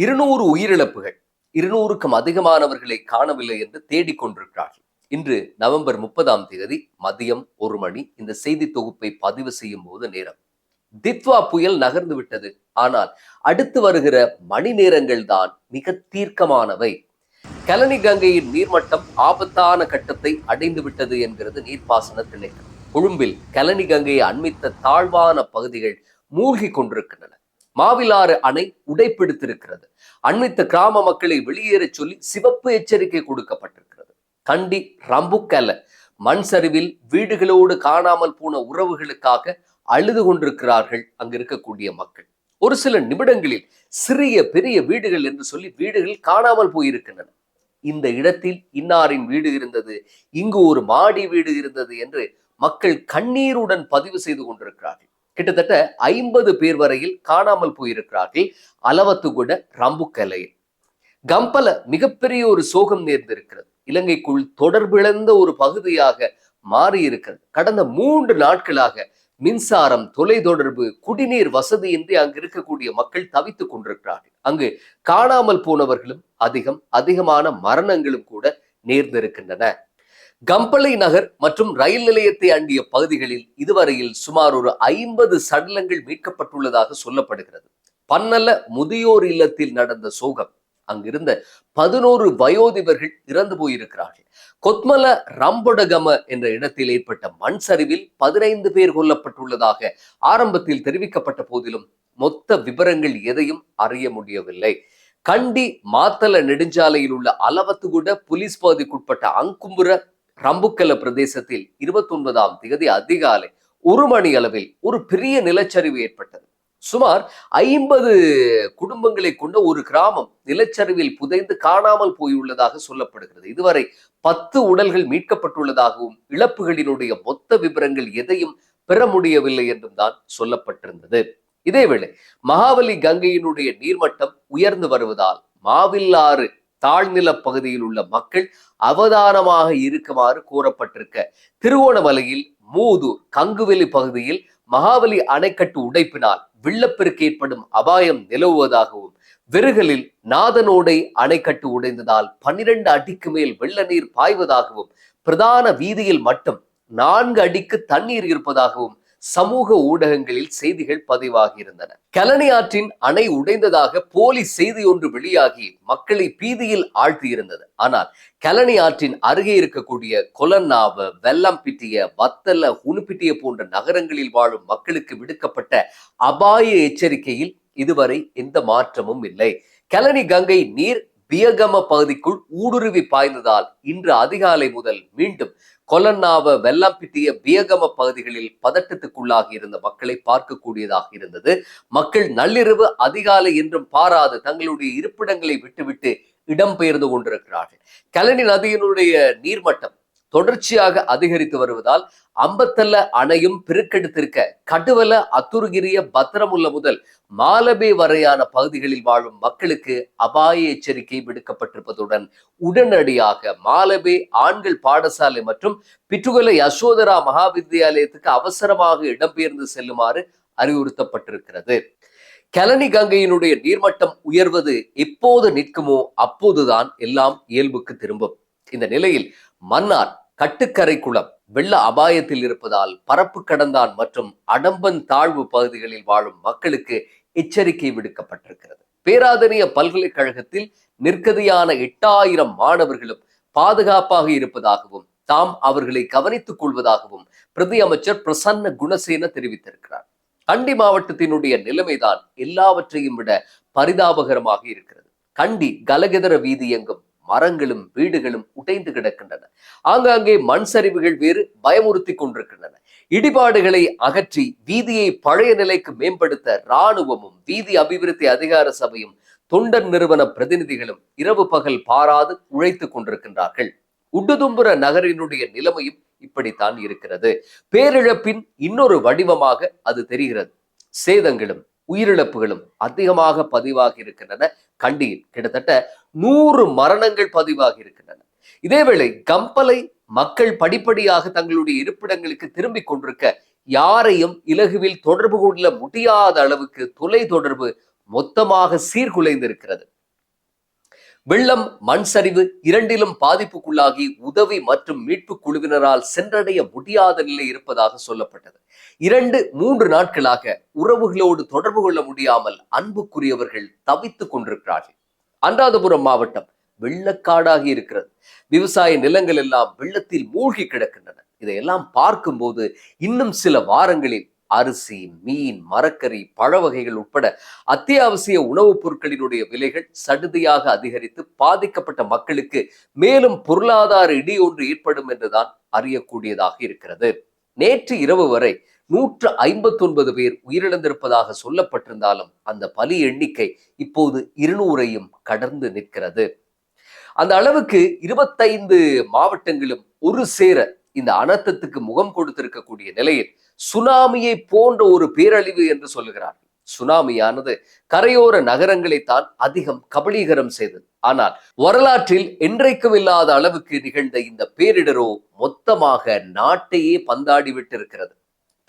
இருநூறு உயிரிழப்புகள் இருநூறுக்கும் அதிகமானவர்களை காணவில்லை என்று தேடிக்கொண்டிருக்கிறார்கள் இன்று நவம்பர் முப்பதாம் தேதி மதியம் ஒரு மணி இந்த செய்தி தொகுப்பை பதிவு செய்யும் போது நேரம். தித்வா புயல் நகர்ந்து விட்டது. ஆனால் அடுத்து வருகிற மணி நேரங்கள் தான் மிக தீர்க்கமானவை. கலனி கங்கையின் நீர்மட்டம் ஆபத்தான கட்டத்தை அடைந்து விட்டது என்கிறது நீர்ப்பாசன திணைக்களம். கொழும்பில் கலனி கங்கையை அண்மித்த தாழ்வான பகுதிகள் மூழ்கி கொண்டிருக்கின்றன. மாவிலாறு அணை உடைப்பிடித்திருக்கிறது. அண்மித்த கிராம மக்களை வெளியேற சொல்லி சிவப்பு எச்சரிக்கை கொடுக்கப்பட்டிருக்கிறது. கண்டி ரம்புக்கல மண் சரிவில் வீடுகளோடு காணாமல் போன உறவுகளுக்காக அழுது கொண்டிருக்கிறார்கள் அங்கு இருக்கக்கூடிய மக்கள். ஒரு சில நிமிடங்களில் சிறிய பெரிய வீடுகள் என்று சொல்லி வீடுகள் காணாமல் போயிருக்கின்றன. இந்த இடத்தில் இன்னாரின் வீடு இருந்தது இங்கு ஒரு மாடி வீடு இருந்தது என்று மக்கள் கண்ணீருடன் பதிவு செய்து கொண்டிருக்கிறார்கள். கிட்டத்தட்ட ஐம்பது பேர் வரையில் காணாமல் போயிருக்கிறார்கள் அலவத்துகுட ரம்புக்கலையில். கம்பல மிகப்பெரிய ஒரு சோகம் நேர்ந்திருக்கிறது. இலங்கைக்குள் தொடர்பிழந்த ஒரு பகுதியாக மாறி இருக்கிறது கடந்த மூன்று நாட்களாக மின்சாரம் தொலைத்தொடர்பு குடிநீர் வசதியின்றி அங்கு இருக்கக்கூடிய மக்கள் தவித்துக் கொண்டிருக்கிறார்கள். அங்கு காணாமல் போனவர்களும் அதிகம் அதிகமான மரணங்களும் கூட நேர்ந்திருக்கின்றன. கம்பளை நகர் மற்றும் ரயில் நிலையத்தை அண்டிய பகுதிகளில் இதுவரையில் சுமார் ஒரு ஐம்பது சடலங்கள் மீட்கப்பட்டுள்ளதாக சொல்லப்படுகிறது. பன்னல முதியோர் இல்லத்தில் நடந்த சோகம். அங்கிருந்த பதினோரு வயோதிபர்கள் இறந்து போயிருக்கிறார்கள். கொத்மல ரம்பொடகம என்ற இடத்தில் ஏற்பட்ட மண் சரிவில் பதினைந்து பேர் கொல்லப்பட்டுள்ளதாக ஆரம்பத்தில் தெரிவிக்கப்பட்ட போதிலும் மொத்த விவரங்கள் எதையும் அறிய முடியவில்லை. கண்டி மாத்தல நெடுஞ்சாலையில் உள்ள அலவத்துகுட புலிஸ் பகுதிக்குட்பட்ட அங்கும்புர ரம்புக்கல பிரதேசத்தில் இருபத்தி ஒன்பதாம் திகதி அதிகாலை ஒரு மணி அளவில் ஒரு பெரிய நிலச்சரிவு ஏற்பட்டது. சுமார் ஐம்பது குடும்பங்களை கொண்ட ஒரு கிராமம் நிலச்சரிவில் புதைந்து காணாமல் போயுள்ளதாக சொல்லப்படுகிறது. இதுவரை பத்து உடல்கள் மீட்கப்பட்டுள்ளதாகவும் இழப்புகளினுடைய மொத்த விவரங்கள் எதையும் பெற முடியவில்லை என்றும் தான் சொல்லப்பட்டிருந்தது. இதேவேளை மகாவலி கங்கையினுடைய நீர்மட்டம் உயர்ந்து வருவதால் மாவில்லாறு தாழ்நில பகுதியில் உள்ள மக்கள் அவதானமாக இருக்குமாறு கூறப்பட்டிருக்க. திருவோணமலையில் மூதூர் கங்குவெளி பகுதியில் மகாவலி அணைக்கட்டு உடைப்பினால் வெள்ளப்பெருக்கு ஏற்படும் அபாயம் நிலவுவதாகவும் வெறுகலில் நாதனோடை அணைக்கட்டு உடைந்ததால் பன்னிரண்டு அடிக்கு மேல் வெள்ள நீர் பாய்வதாகவும் பிரதான வீதியில் மட்டும் நான்கு அடிக்கு தண்ணீர் இருப்பதாகவும் சமூக ஊடகங்களில் செய்திகள் பதிவாகி இருந்தன கலனி ஆற்றின் அணை உடைந்ததாக போலி செய்தி ஒன்று வெளியாகி மக்களை பீதியில் ஆழ்த்தியிருந்தது. ஆனால் கலனி ஆற்றின் அருகே இருக்கக்கூடிய கொலன்னாவ வெள்ளம்பிட்டிய வத்தல உணுப்பிட்டிய போன்ற நகரங்களில் வாழும் மக்களுக்கு விடுக்கப்பட்ட அபாய எச்சரிக்கையில் இதுவரை எந்த மாற்றமும் இல்லை. கலனி கங்கை நீர் வியகம பகுதிக்குள் ஊடுருவி பாய்ந்ததால் இன்று அதிகாலை முதல் மீண்டும் கொலன்னாவ வெள்ளாம்பிட்டிய பியகம பகுதிகளில் பதட்டத்துக்குள்ளாகி இருந்த மக்களை பார்க்கக்கூடியதாக இருந்தது. மக்கள் நள்ளிரவு அதிகாலை என்றும் பாராது தங்களுடைய இருப்பிடங்களை விட்டுவிட்டு இடம்பெயர்ந்து கொண்டிருக்கிறார்கள். கலனி நதியினுடைய நீர்மட்டம் தொடர்ச்சியாக அதிகரித்து வருவதால் அம்பத்தல்ல அணையும் பெருக்கெடுத்திருக்க கடுவல அத்துருகிரிய பத்திரமுள்ள முதல் மாலபே வரையான பகுதிகளில் வாழும் மக்களுக்கு அபாய எச்சரிக்கை விடுக்கப்பட்டிருப்பதுடன் உடனடியாக மாலபே ஆண்கள் பாடசாலை மற்றும் பிற்றுகலை யசோதரா மகாவித்யாலயத்துக்கு அவசரமாக இடம்பெயர்ந்து செல்லுமாறு அறிவுறுத்தப்பட்டிருக்கிறது. கலனி கங்கையினுடைய நீர்மட்டம் உயர்வது எப்போது நிற்குமோ அப்போதுதான் எல்லாம் இயல்புக்கு திரும்பும். இந்த நிலையில் மன்னார் கட்டுக்கரை குளம் வெள்ள அபாயத்தில் இருப்பதால் பரப்பு கடந்தான் மற்றும் அடம்பன் தாழ்வு பகுதிகளில் வாழும் மக்களுக்கு எச்சரிக்கை விடுக்கப்பட்டிருக்கிறது. பேராதனிய பல்கலைக்கழகத்தில் நிற்கதியான எட்டாயிரம் மாணவர்களும் பாதுகாப்பாக இருப்பதாகவும் தாம் அவர்களை கவனித்துக் கொள்வதாகவும் பிரதி அமைச்சர் பிரசன்ன குணசேன தெரிவித்திருக்கிறார். கண்டி மாவட்டத்தினுடைய நிலைமைதான் எல்லாவற்றையும் விட பரிதாபகரமாக இருக்கிறது. கண்டி கலகெதர வீதி எங்கும் மரங்களும் வீடுகளும் உடைந்து கிடக்கின்றன. ஆங்காங்கே மண் சரிவுகள் வேறு பயமுறுத்தி கொண்டிருக்கின்றன. இடிபாடுகளை அகற்றி வீதியை பழைய நிலைக்கு மேம்படுத்த இராணுவமும் வீதி அபிவிருத்தி அதிகார சபையும் தொண்டர் நிறுவன பிரதிநிதிகளும் இரவு பகல் பாராது உழைத்துக் கொண்டிருக்கின்றார்கள். உடுதும்புர நகரினுடைய நிலைமையும் இப்படித்தான் இருக்கிறது. பேரிழப்பின் இன்னொரு வடிவமாக அது தெரிகிறது. சேதங்களும் உயிரிழப்புகளும் அதிகமாக பதிவாகி இருக்கின்றன. கண்டியில் கிட்டத்தட்ட நூறு மரணங்கள் பதிவாகி இருக்கின்றன. இதேவேளை கம்பலை மக்கள் படிப்படியாக தங்களுடைய இருப்பிடங்களுக்கு திரும்பிக் கொண்டிருக்க யாரையும் இலகுவில் தொடர்பு கொள்ள முடியாத அளவுக்கு தொலை தொடர்பு மொத்தமாக சீர்குலைந்திருக்கிறது. வெள்ளம் மண் சரிவு இரண்டிலும் பாதிப்புக்குள்ளாகி உதவி மற்றும் மீட்பு குழுவினரால் சென்றடைய முடியாத நிலை இருப்பதாக சொல்லப்பட்டது. இரண்டு மூன்று நாட்களாக உறவுகளோடு தொடர்பு கொள்ள முடியாமல் அன்புக்குரியவர்கள் தவித்துக் கொண்டிருக்கிறார்கள். அனுராதபுரம் மாவட்டம் வெள்ளக்காடாகி இருக்கிறது. விவசாய நிலங்கள் எல்லாம் வெள்ளத்தில் மூழ்கி கிடக்கின்றன. இதையெல்லாம் பார்க்கும்போது இன்னும் சில வாரங்களில் அரிசி மீன் மரக்கறி பழ வகைகள் உட்பட அத்தியாவசிய உணவுப் பொருட்களினுடைய விலைகள் சடுதியாக அதிகரித்து பாதிக்கப்பட்ட மக்களுக்கு மேலும் பொருளாதார இடி ஒன்று ஏற்படும் என்றுதான் அறியக்கூடியதாக இருக்கிறது. நேற்று இரவு வரை நூற்று ஐம்பத்தொன்பது பேர் உயிரிழந்திருப்பதாக சொல்லப்பட்டிருந்தாலும் அந்த பலி எண்ணிக்கை இப்போது இருநூறையும் கடந்து நிற்கிறது. அந்த அளவுக்கு இருபத்தைந்து மாவட்டங்களும் ஒரு சேர இந்த அனர்த்தத்துக்கு முகம் கொடுத்திருக்கக்கூடிய நிலையில் சுனாமியை போன்ற ஒரு பேரழிவு என்று சொல்கிறார் சுனாமியானது கரையோர நகரங்களை தான் அதிகம் கபலீகரம் செய்தது. ஆனால் வரலாற்றில் என்றைக்கும் இல்லாத அளவுக்கு நிகழ்ந்த இந்த பேரிடரோ மொத்தமாக நாட்டையே பந்தாடி விட்டிருக்கிறது.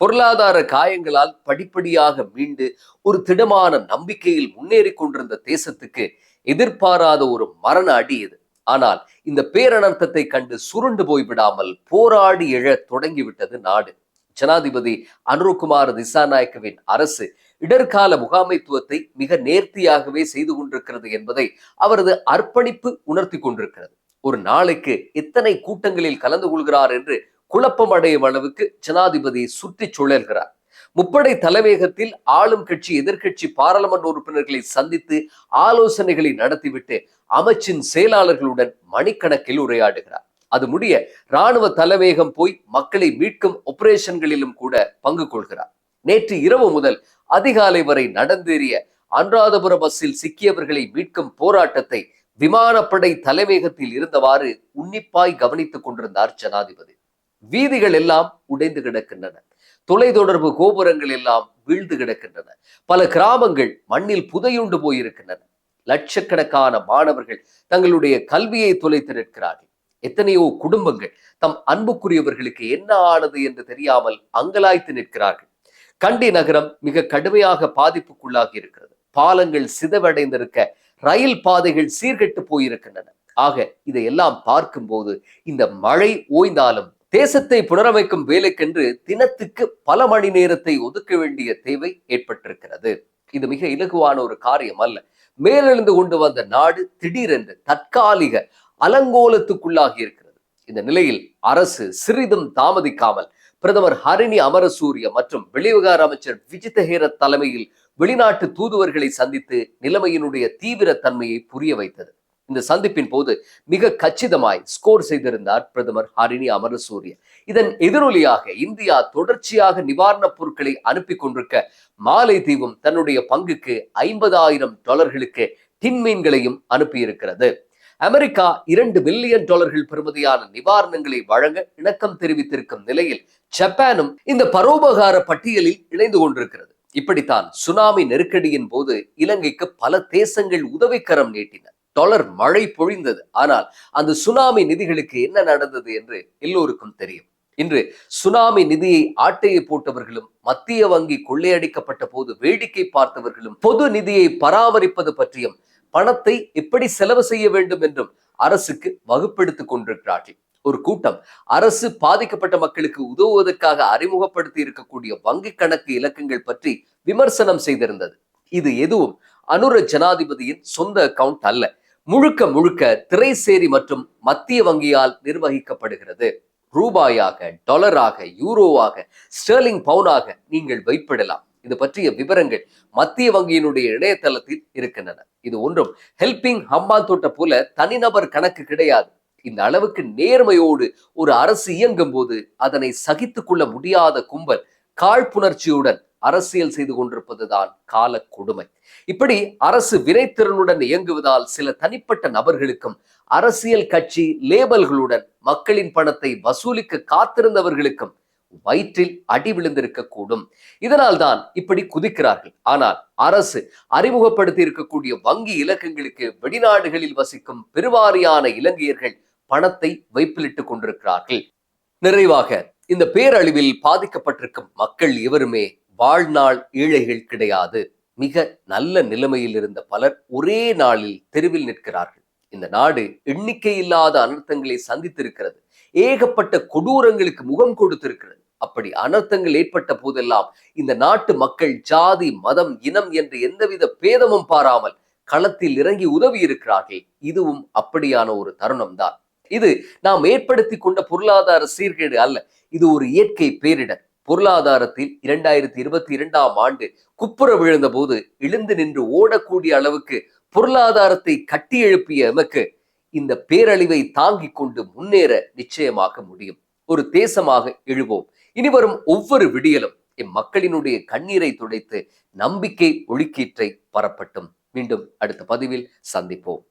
பொருளாதார காயங்களால் படிப்படியாக மீண்டு ஒரு திடமான நம்பிக்கையில் முன்னேறி கொண்டிருந்த தேசத்துக்கு எதிர்பாராத ஒரு மரண அடி இது. ஆனால் இந்த பேரணர்த்தத்தை கண்டு சுருண்டு போய்விடாமல் போராடி எழ தொடங்கிவிட்டது நாடு. ஜனாதிபதி அனுருகுமார் திசாநாயக்கவின் அரசு இடர்கால முகாமைத்துவத்தை மிக நேர்த்தியாகவே செய்து கொண்டிருக்கிறது என்பதை அவரது அர்ப்பணிப்பு உணர்த்தி கொண்டிருக்கிறது. ஒரு நாளைக்கு எத்தனை கூட்டங்களில் கலந்து கொள்கிறார் என்று குழப்பம் அடையும் அளவுக்கு ஜனாதிபதி சுற்றி சுழல்கிறார். முப்படை தலைமையகத்தில் ஆளும் கட்சி எதிர்கட்சி பாராளுமன்ற உறுப்பினர்களை சந்தித்து ஆலோசனைகளை நடத்திவிட்டு அமைச்சின் செயலாளர்களுடன் மணிக்கணக்கில் உரையாடுகிறார். அது முடிய ராணுவ தலைமையகம் போய் மக்களை மீட்கும் ஆபரேஷன்களிலும் கூட பங்கு கொள்கிறார். நேற்று இரவு முதல் அதிகாலை வரை நடந்தேறிய அனுராதபுர பஸ்ஸில் சிக்கியவர்களை மீட்கும் போராட்டத்தை விமானப்படை தலைமையகத்தில் இருந்தவாறு உன்னிப்பாய் கவனித்துக் கொண்டிருந்தார் ஜனாதிபதி. வீதிகள் எல்லாம் உடைந்து கிடக்கின்றன. தொலைத்தொடர்பு கோபுரங்கள் எல்லாம் வீழ்ந்து கிடக்கின்றன. பல கிராமங்கள் மண்ணில் புதையுண்டு போயிருக்கின்றன. லட்சக்கணக்கான மாணவர்கள் தங்களுடைய கல்வியை தொலைத்து நிற்கிறார்கள். எத்தனையோ குடும்பங்கள் தம் அன்புக்குரியவர்களுக்கு என்ன ஆனது என்று தெரியாமல் அங்கலாய்த்து நிற்கிறார்கள். கண்டி நகரம் மிக கடுமையாக பாதிப்புக்குள்ளாகி இருக்கிறது. பாலங்கள் சிதவடைந்திருக்க ரயில் பாதைகள் சீர்கெட்டு போயிருக்கின்றன. ஆக இதையெல்லாம் பார்க்கும்போது இந்த மழை ஓய்ந்தாலும் தேசத்தை புனரமைக்கும் வேலைக்கென்று தினத்துக்கு பல மணி நேரத்தை ஒதுக்க வேண்டிய தேவை ஏற்பட்டிருக்கிறது. இது மிக இலகுவான ஒரு காரியம் அல்ல. மேலெழுந்து கொண்டு வந்த நாடு திடீரென்று தற்காலிக அலங்கோலத்துக்குள்ளாகி இருக்கிறது. இந்த நிலையில் அரசு சிறிதும் தாமதிக்காமல் பிரதமர் ஹரிணி அமரசூரிய மற்றும் வெளிவிகார அமைச்சர் விஜித ஹேரத் தலைமையில் வெளிநாட்டு தூதுவர்களை சந்தித்து நிலைமையினுடைய தீவிர தன்மையை புரிய வைத்தது. இந்த சந்திப்பின் போது மிக கச்சிதமாய் ஸ்கோர் செய்திருந்தார் பிரதமர் ஹரிணி அமரசூரிய இதன் எதிரொலியாக இந்தியா தொடர்ச்சியாக நிவாரணப் பொருட்களை அனுப்பி கொண்டிருக்க மாலைதீவும் தன்னுடைய பங்குக்கு ஐம்பதாயிரம் டாலர்களுக்கு தின்மீன்களையும் அனுப்பியிருக்கிறது. அமெரிக்கா இரண்டு பில்லியன் டாலர்கள் பெறுமதியான நிவாரணங்களை வழங்க இணக்கம் தெரிவித்திருக்கும் நிலையில் ஜப்பானும் இந்த பரோபகார பட்டியலில் இணைந்து கொண்டிருக்கிறது. இப்படித்தான் சுனாமி நெருக்கடியின் போது இலங்கைக்கு பல தேசங்கள் உதவிக்கரம் நீட்டின. டாலர் மழை பொழிந்தது. ஆனால் அந்த சுனாமி நிதிகளுக்கு என்ன நடந்தது என்று எல்லோருக்கும் தெரியும். இன்று சுனாமி நிதியை ஆட்டையை போட்டவர்களும் மத்திய வங்கி கொள்ளையடிக்கப்பட்ட போது வேடிக்கை பார்த்தவர்களும் பொது நிதியை பராமரிப்பது பற்றியும் பணத்தை எப்படி செலவு செய்ய வேண்டும் என்றும் அரசுக்கு வகுப்பெடுத்துக் கொண்டிருக்கிறார்கள். ஒரு கூட்டம் அரசு பாதிக்கப்பட்ட மக்களுக்கு உதவுவதற்காக அறிமுகப்படுத்தி இருக்கக்கூடிய வங்கி கணக்கு இலக்கங்கள் பற்றி விமர்சனம் செய்திருந்தது. இது எதுவும் அனுர ஜனாதிபதியின் சொந்த அக்கவுண்ட் அல்ல. முழுக்க முழுக்க திரைசேரி மற்றும் மத்திய வங்கியால் நிர்வகிக்கப்படுகிறது. ரூபாயாக டாலராக யூரோவாக ஸ்டெர்லிங் பவுனாக நீங்கள் வைப்பிடலாம். இது பற்றிய விவரங்கள் மத்திய வங்கியினுடைய இணையதளத்தில் இருக்கின்றன. இது ஒன்றும் ஹெல்பிங் ஹம்பாந்தோட்ட போல தனிநபர் கணக்கு கிடையாது. இந்த அளவுக்கு நேர்மையோடு ஒரு அரசு இயங்கும் போது அதனை சகித்துக் கொள்ள முடியாத கும்பல் காழ்ப்புணர்ச்சியுடன் அரசியல் செய்து கொண்டிருப்பதுதான் கால கொடுமை. இப்படி அரசு வினைத்திறனுடன் இயங்குவதால் சில தனிப்பட்ட நபர்களுக்கும் அரசியல் கட்சி லேபல்களுடன் மக்களின் பணத்தை வசூலிக்க காத்திருந்தவர்களுக்கும் வயிற்றில் அடி விழுந்திருக்க கூடும் இதனால் தான் இப்படி குதிக்கிறார்கள். ஆனால் அரசு அறிமுகப்படுத்தி இருக்கக்கூடிய வங்கி இலக்கங்களுக்கு வெளிநாடுகளில் வசிக்கும் பெருவாரியான இலங்கையர்கள் பணத்தை வைப்பிலிட்டுக் கொண்டிருக்கிறார்கள். நிறைவாக இந்த பேரழிவில் பாதிக்கப்பட்டிருக்கும் மக்கள் எவருமே வாழ்நாள் ஏழைகள் கிடையாது. மிக நல்ல நிலைமையில் இருந்த பலர் ஒரே நாளில் தெருவில் நிற்கிறார்கள். இந்த நாடு எண்ணிக்கை இல்லாத அனர்த்தங்களை சந்தித்திருக்கிறது. ஏகப்பட்ட கொடூரங்களுக்கு முகம் கொடுத்திருக்கிறது. அப்படி அனர்த்தங்கள் ஏற்பட்ட போதெல்லாம் இந்த நாட்டு மக்கள் ஜாதி மதம் இனம் என்று எந்தவித பேதமும் பாராமல் களத்தில் இறங்கி உதவி இருக்கிறார்கள் இதுவும் அப்படியான ஒரு தருணம் தான் இது நாம் ஏற்படுத்தி கொண்ட பொருளாதார சீர்கேடு அல்ல. இது ஒரு இயற்கை பேரிடர். பொருளாதாரத்தில் இரண்டாயிரத்தி இருபத்தி இரண்டாம் ஆண்டு குப்புற விழுந்த போது எழுந்து நின்று ஓடக்கூடிய அளவுக்கு பொருளாதாரத்தை கட்டி எழுப்பிய எமக்கு இந்த பேரழிவை தாங்கிக் கொண்டு முன்னேற நிச்சயமாக முடியும். ஒரு தேசமாக எழுவோம். இனி வரும் ஒவ்வொரு விடியலும் இம்மக்களினுடைய கண்ணீரை துடைத்து நம்பிக்கை ஒழுக்கீற்றை பரப்பட்டும். மீண்டும் அடுத்த பதிவில் சந்திப்போம்.